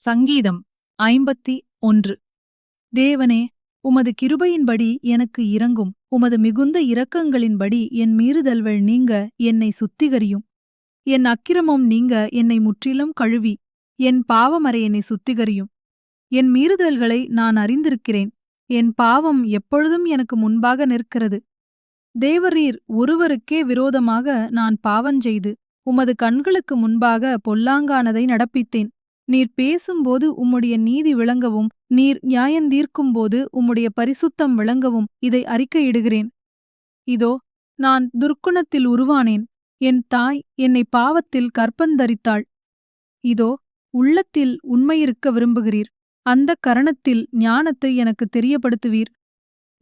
சங்கீதம் ஐம்பத்தி ஒன்று. தேவனே உமது கிருபையின்படி எனக்கு இறங்கும் உமது மிகுந்த இரக்கங்களின்படி என் மீறுதல்கள் நீங்க என்னை சுத்திகரியும். என் அக்கிரமம் நீங்க என்னை முற்றிலும் கழுவி. என் பாவமறை என்னை சுத்திகரியும். என் மீறுதல்களை நான் அறிந்திருக்கிறேன். என் பாவம் எப்பொழுதும் எனக்கு முன்பாக நிற்கிறது. தேவரீர் ஒருவருக்கே விரோதமாக நான் பாவஞ்செய்து உமது கண்களுக்கு முன்பாக பொல்லாங்கானதை நடப்பித்தேன். நீர் பேசும்போது உம்முடைய நீதி விளங்கவும் நீர் நியாயந்தீர்க்கும்போது உம்முடைய பரிசுத்தம் விளங்கவும் இதை அறிக்கையிடுகிறேன். இதோ நான் துர்க்குணத்தில் உருவானேன் என் தாய் என்னை பாவத்தில் கற்பந்தரித்தாள். இதோ உள்ளத்தில் உண்மையிருக்க விரும்புகிறீர் அந்த கரணத்தில் ஞானத்தை எனக்கு தெரியப்படுத்துவீர்.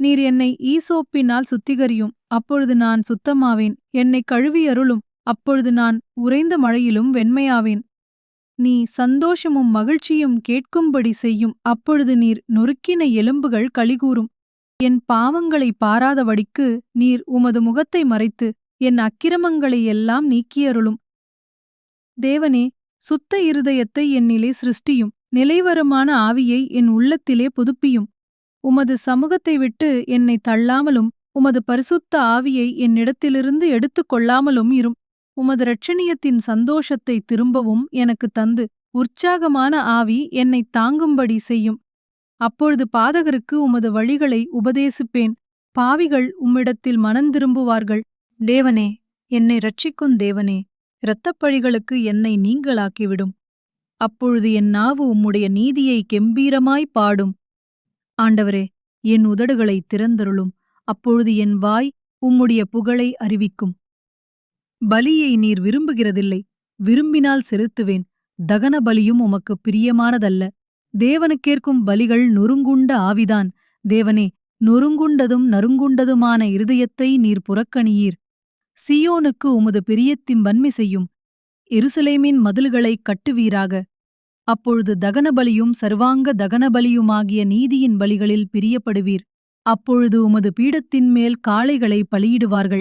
நீர் என்னை ஈசோப்பினால் சுத்திகரியும் அப்பொழுது நான் சுத்தமாவேன். என்னை கழுவியருளும் அப்பொழுது நான் உறைந்த மழையிலும் வெண்மையாவேன். நீ சந்தோஷமும் மகிழ்ச்சியும் கேட்கும்படி செய்யும் அப்பொழுது நீர் நொறுக்கின எலும்புகள் கழிகூறும் என் பாவங்களை பாராதபடிக்கு நீர் உமது முகத்தை மறைத்து என் அக்கிரமங்களை எல்லாம் நீக்கியருளும். தேவனே சுத்த இருதயத்தை என்னிலே சிருஷ்டியும் நிலைவரமான ஆவியை என் உள்ளத்திலே புதுப்பியும். உமது சமூகத்தை விட்டு என்னை தள்ளாமலும் உமது பரிசுத்த ஆவியை என்னிடத்திலிருந்து எடுத்துக் கொள்ளாமலும் இரும். உமது ரட்சணியத்தின் சந்தோஷத்தை திரும்பவும் எனக்கு தந்து உற்சாகமான ஆவி என்னை தாங்கும்படி செய்யும். அப்பொழுது பாதகருக்கு உமது வழிகளை உபதேசிப்பேன். பாவிகள் உம்மிடத்தில் மனந்திரும்புவார்கள் தேவனே என்னை ரட்சிக்கும் தேவனே இரத்தப்பழிகளுக்கு என்னை நீங்களாக்கிவிடும். அப்பொழுது என் நாவு உம்முடைய நீதியை கெம்பீரமாய் பாடும். ஆண்டவரே என் உதடுகளை திறந்தருளும். அப்பொழுது என் வாய் உம்முடைய புகழை அறிவிக்கும். பலியை நீர் விரும்புகிறதில்லை. விரும்பினால் செலுத்துவேன். தகன பலியும் உமக்கு பிரியமானதல்ல. தேவனுக்கேற்கும் பலிகள் நொறுங்குண்ட ஆவிதான். தேவனே நொறுங்குண்டதும் நறுங்குண்டதுமான இருதயத்தை நீர் புறக்கணியீர். சியோனுக்கு உமது பிரியத்தின் வன்மை செய்யும். எருசலேமின் மதில்களை கட்டுவீராக. அப்பொழுது தகனபலியும் சர்வாங்க தகனபலியுமாகிய நீதியின் பலிகளில் பிரியப்படுவீர். அப்பொழுது உமது பீடத்தின் மேல் காளைகளை பலியிடுவார்கள்.